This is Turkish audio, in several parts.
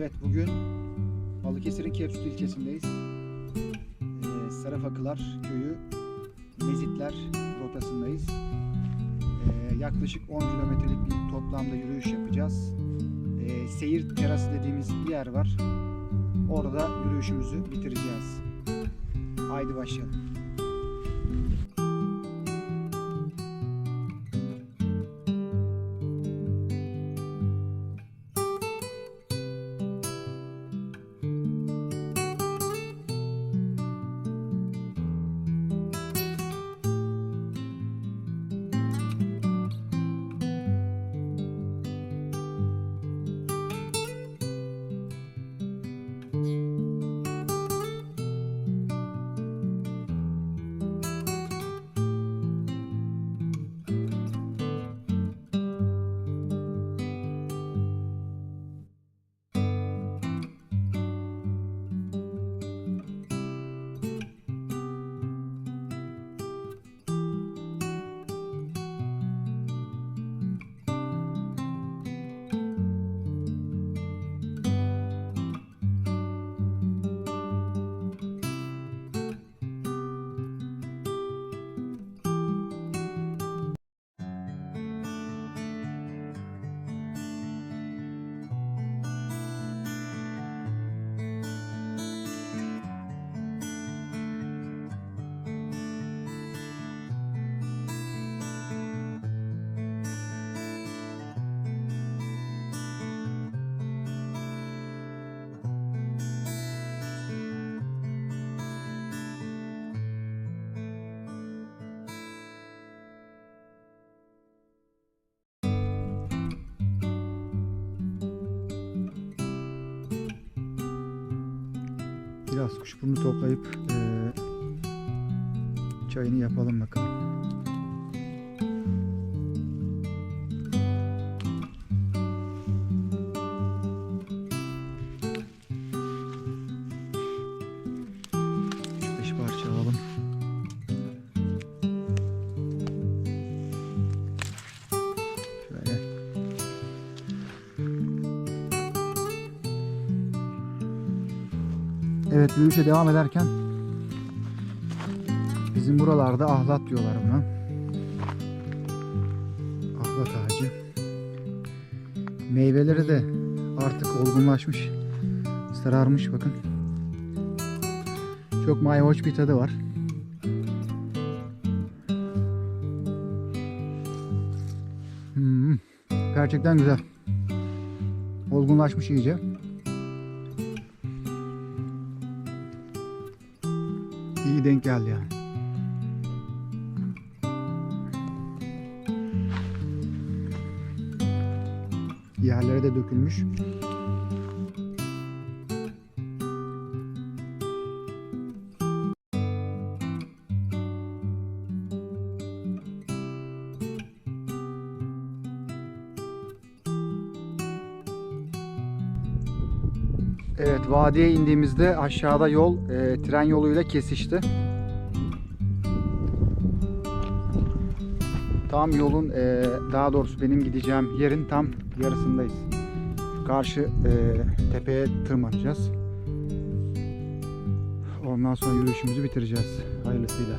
Evet bugün Balıkesir'in Kepsut ilçesindeyiz. Ee, Sarafakılar köyü Mezitler rotasındayız. Ee, yaklaşık 10 kilometrelik bir toplamda yürüyüş yapacağız. Ee, seyir terası dediğimiz bir yer var. Orada yürüyüşümüzü bitireceğiz. Haydi başlayalım. Biraz kuşburnu toplayıp eee, çayını yapalım bakalım. Evet yürüyüşe devam ederken bizim buralarda ahlat diyorlar buna. Ahlat ağacı. Meyveleri de artık olgunlaşmış. Sararmış bakın. Çok mayhoş bir tadı var. Hmm, gerçekten güzel. Olgunlaşmış iyice. İyi denk geldi yani. Yerlere de dökülmüş. Evet, vadiye indiğimizde aşağıda yol e, tren yoluyla kesişti. Tam yolun e, daha doğrusu benim gideceğim yerin tam yarısındayız. Karşı e, tepeye tırmanacağız. Ondan sonra yürüyüşümüzü bitireceğiz hayırlısıyla.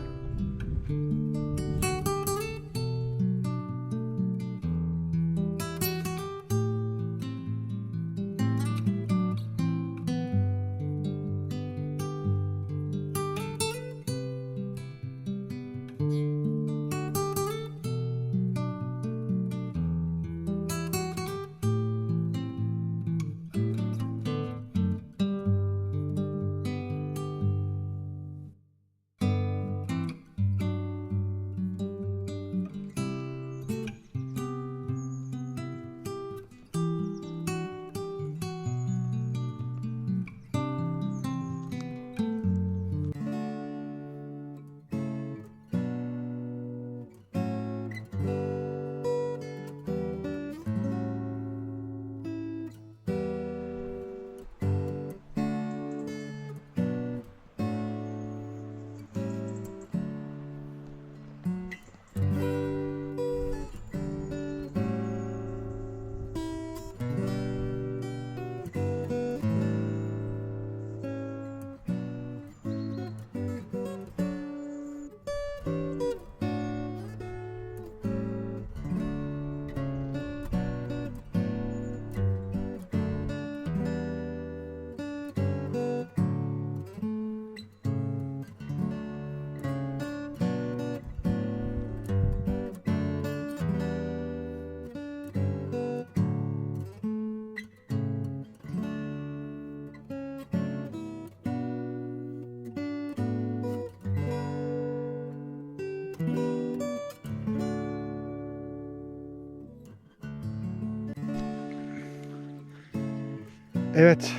Evet,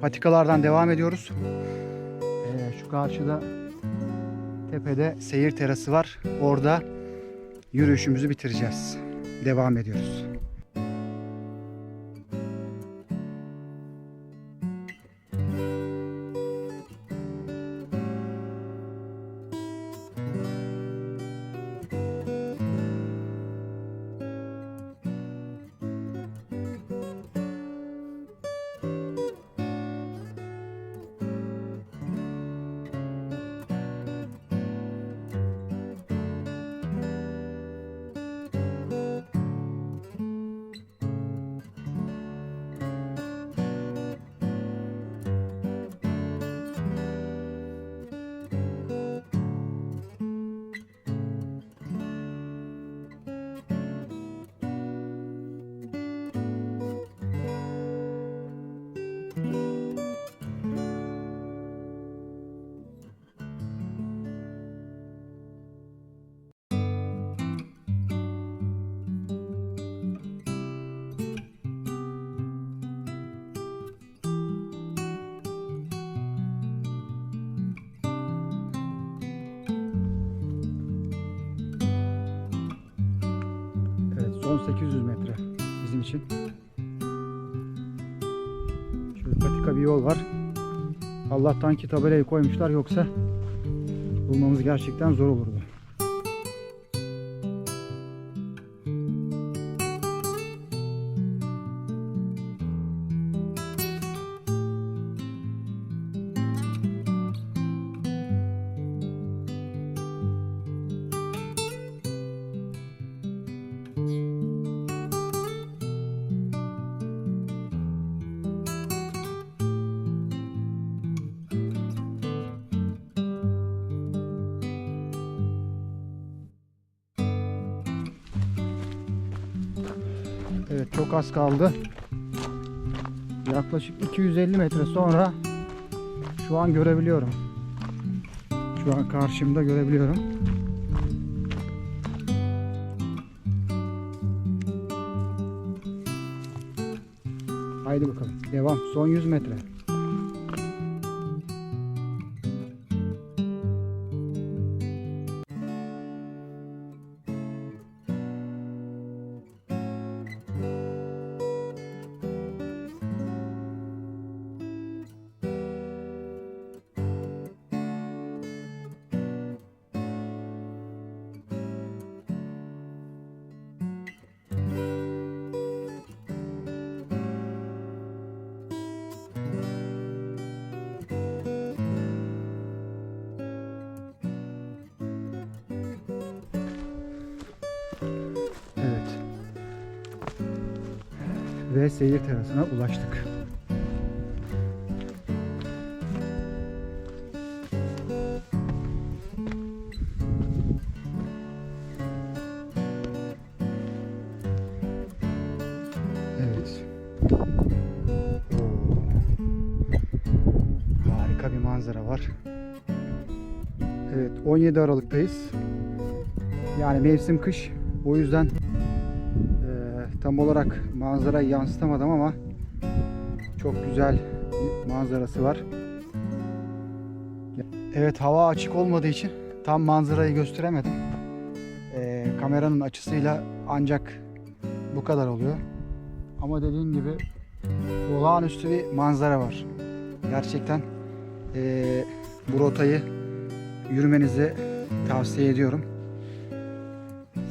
patikalardan devam ediyoruz. Ee, şu karşıda tepede seyir terası var. Orada yürüyüşümüzü bitireceğiz. Devam ediyoruz. Evet, son 800 metre bizim için. Şöyle patika bir yol var. Allah'tan ki tabelayı koymuşlar yoksa bulmamız gerçekten zor olurdu. Evet çok az kaldı. Yaklaşık 250 metre sonra şu an görebiliyorum. Şu an karşımda görebiliyorum. Haydi bakalım. Devam. Son 100 metre. Ve seyir terasına ulaştık. Evet. Harika bir manzara var. Evet, 17 Aralık'tayız. Yani mevsim kış. O yüzden tam olarak manzarayı yansıtamadım ama çok güzel bir manzarası var. Evet hava açık olmadığı için tam manzarayı gösteremedim. Eee, kameranın açısıyla ancak bu kadar oluyor. Ama dediğim gibi olağanüstü bir manzara var. Gerçekten eee, bu rotayı yürümenizi tavsiye ediyorum.